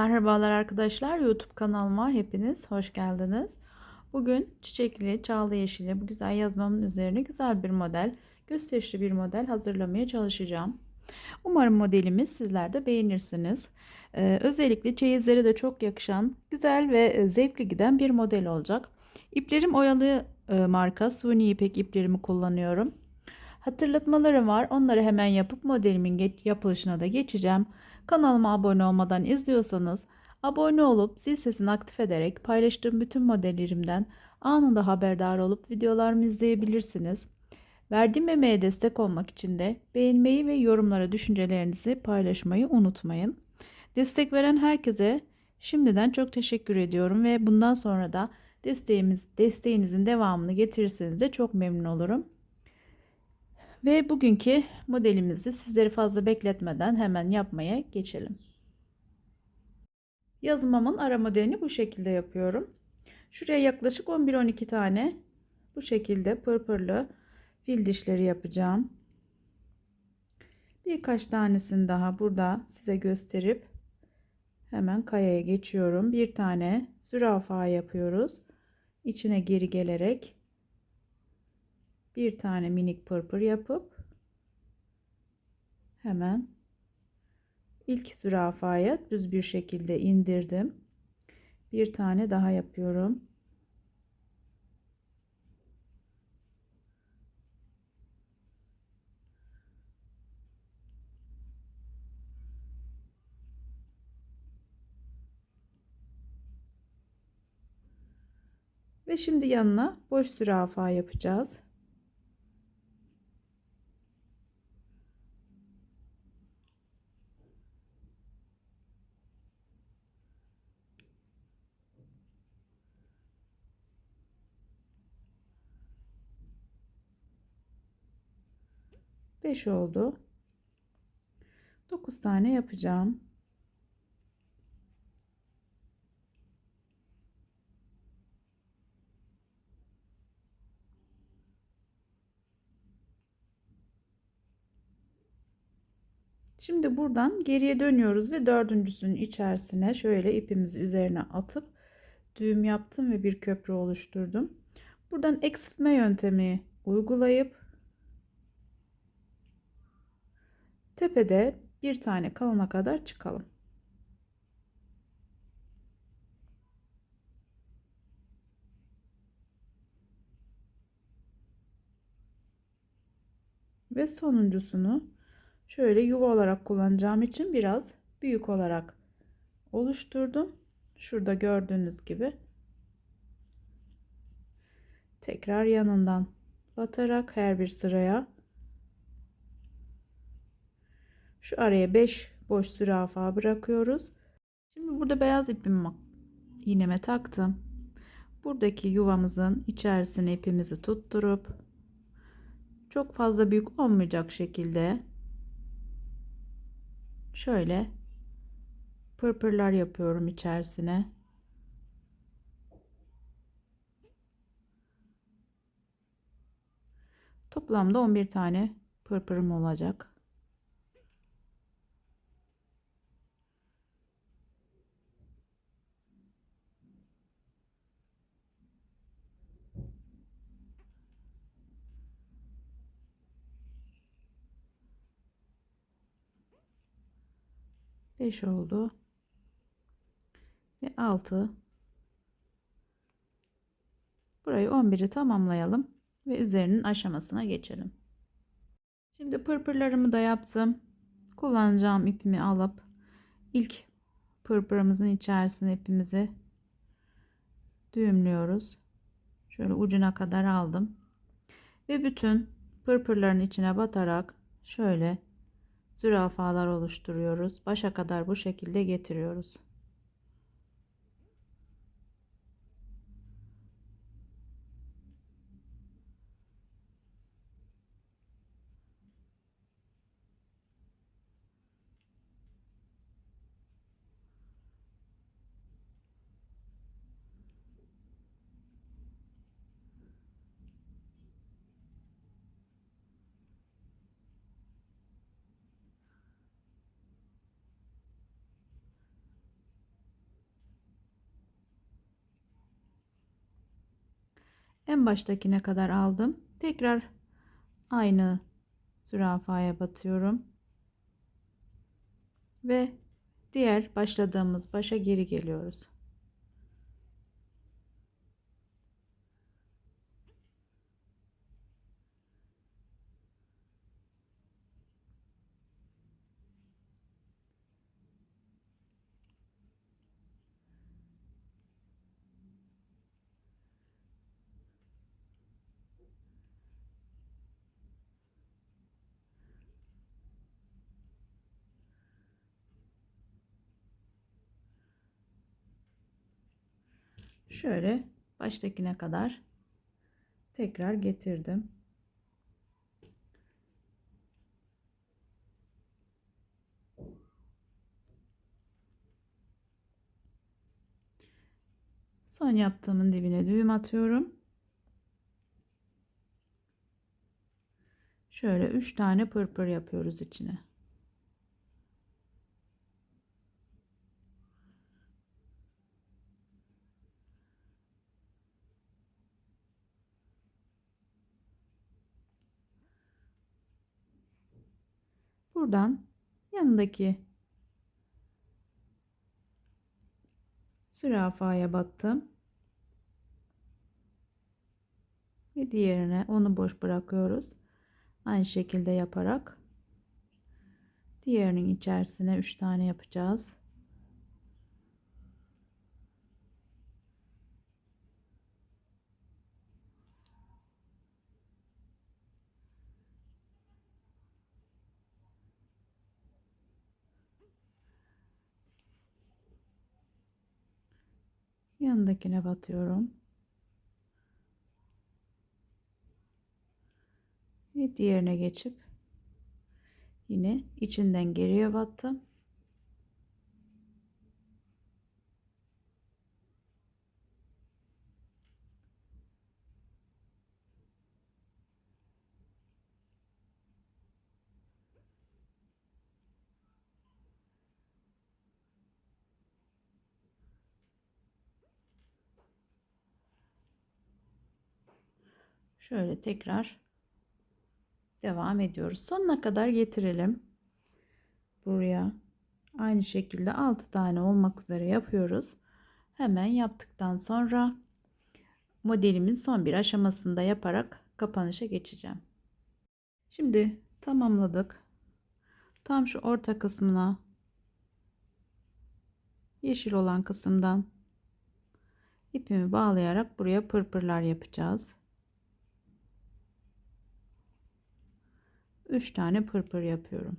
Merhabalar arkadaşlar YouTube kanalıma hepiniz hoş geldiniz. Bugün çiçekli, çağla yeşili bu güzel yazmamın üzerine güzel bir model, gösterişli bir model hazırlamaya çalışacağım. Umarım modelimiz sizler de beğenirsiniz. Ee, özellikle çeyizlere de çok yakışan, güzel ve e, zevkli giden bir model olacak. İplerim oyalı e, marka suni ipek iplerimi kullanıyorum. Hatırlatmalarım var. Onları hemen yapıp modelimin yapılışına da geçeceğim. Kanalıma abone olmadan izliyorsanız abone olup zil sesini aktif ederek paylaştığım bütün modellerimden anında haberdar olup videolarımı izleyebilirsiniz. Verdiğim emeğe destek olmak için de beğenmeyi ve yorumlara düşüncelerinizi paylaşmayı unutmayın. Destek veren herkese şimdiden çok teşekkür ediyorum ve bundan sonra da desteğimiz, desteğinizin devamını getirirseniz de çok memnun olurum. Ve bugünkü modelimizi sizleri fazla bekletmeden hemen yapmaya geçelim. Yazmamın ara modelini bu şekilde yapıyorum. Şuraya yaklaşık 11-12 tane bu şekilde pırpırlı fil dişleri yapacağım. Birkaç tanesini daha burada size gösterip hemen kayaya geçiyorum. Bir tane zürafa yapıyoruz. İçine geri gelerek bir tane minik pırpır yapıp hemen ilk zürafaya düz bir şekilde indirdim. Bir tane daha yapıyorum. Ve şimdi yanına boş zürafa yapacağız. Beş oldu. Dokuz tane yapacağım. Şimdi buradan geriye dönüyoruz ve dördüncüsünün içerisine şöyle ipimizi üzerine atıp düğüm yaptım ve bir köprü oluşturdum. Buradan eksiltme yöntemi uygulayıp tepede bir tane kalana kadar çıkalım. Ve sonuncusunu şöyle yuva olarak kullanacağım için biraz büyük olarak oluşturdum. Şurada gördüğünüz gibi tekrar yanından batarak her bir sıraya şu araya 5 boş zürafa bırakıyoruz. Şimdi burada beyaz ipimi iğneme taktım. Buradaki yuvamızın içerisine ipimizi tutturup çok fazla büyük olmayacak şekilde şöyle pırpırlar yapıyorum içerisine. Toplamda 11 tane pırpırım olacak. Beş oldu. Ve altı. Burayı 11'i tamamlayalım ve üzerinin aşamasına geçelim. Şimdi pırpırlarımı da yaptım. Kullanacağım ipimi alıp ilk pırpırımızın içerisine ipimizi düğümlüyoruz. Şöyle ucuna kadar aldım. Ve bütün pırpırların içine batarak şöyle zürafalar oluşturuyoruz. Başa kadar bu şekilde getiriyoruz. En baştakine kadar aldım. Tekrar aynı zürafaya batıyorum. Ve diğer başladığımız başa geri geliyoruz. Şöyle baştakine kadar tekrar getirdim. Son yaptığımın dibine düğüm atıyorum. Şöyle 3 tane pırpır yapıyoruz içine. Buradan yanındaki zürafaya battım. Ve diğerine onu boş bırakıyoruz. Aynı şekilde yaparak diğerinin içerisine 3 tane yapacağız. Yanındakine batıyorum. Ve diğerine geçip yine içinden geriye battım. Şöyle tekrar devam ediyoruz. Sonuna kadar getirelim. Buraya aynı şekilde 6 tane olmak üzere yapıyoruz. Hemen yaptıktan sonra modelimin son bir aşamasında yaparak kapanışa geçeceğim. Şimdi tamamladık. Tam şu orta kısmına yeşil olan kısımdan ipimi bağlayarak buraya pırpırlar yapacağız. 3 tane pırpır yapıyorum.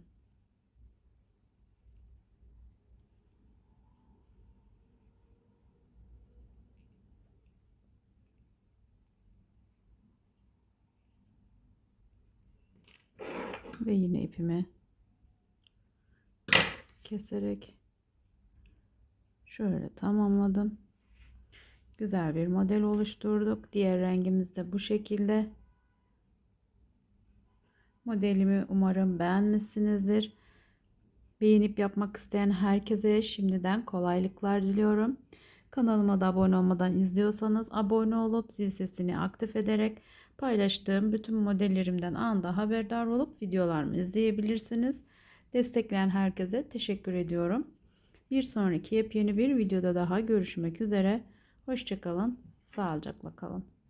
Ve yine ipimi keserek şöyle tamamladım. Güzel bir model oluşturduk. Diğer rengimiz de bu şekilde. Modelimi umarım beğenmişsinizdir. Beğenip yapmak isteyen herkese şimdiden kolaylıklar diliyorum. Kanalıma da abone olmadan izliyorsanız abone olup zil sesini aktif ederek paylaştığım bütün modellerimden anda haberdar olup videolarımı izleyebilirsiniz. Destekleyen herkese teşekkür ediyorum. Bir sonraki yepyeni bir videoda daha görüşmek üzere. Hoşçakalın, sağlıcakla kalın.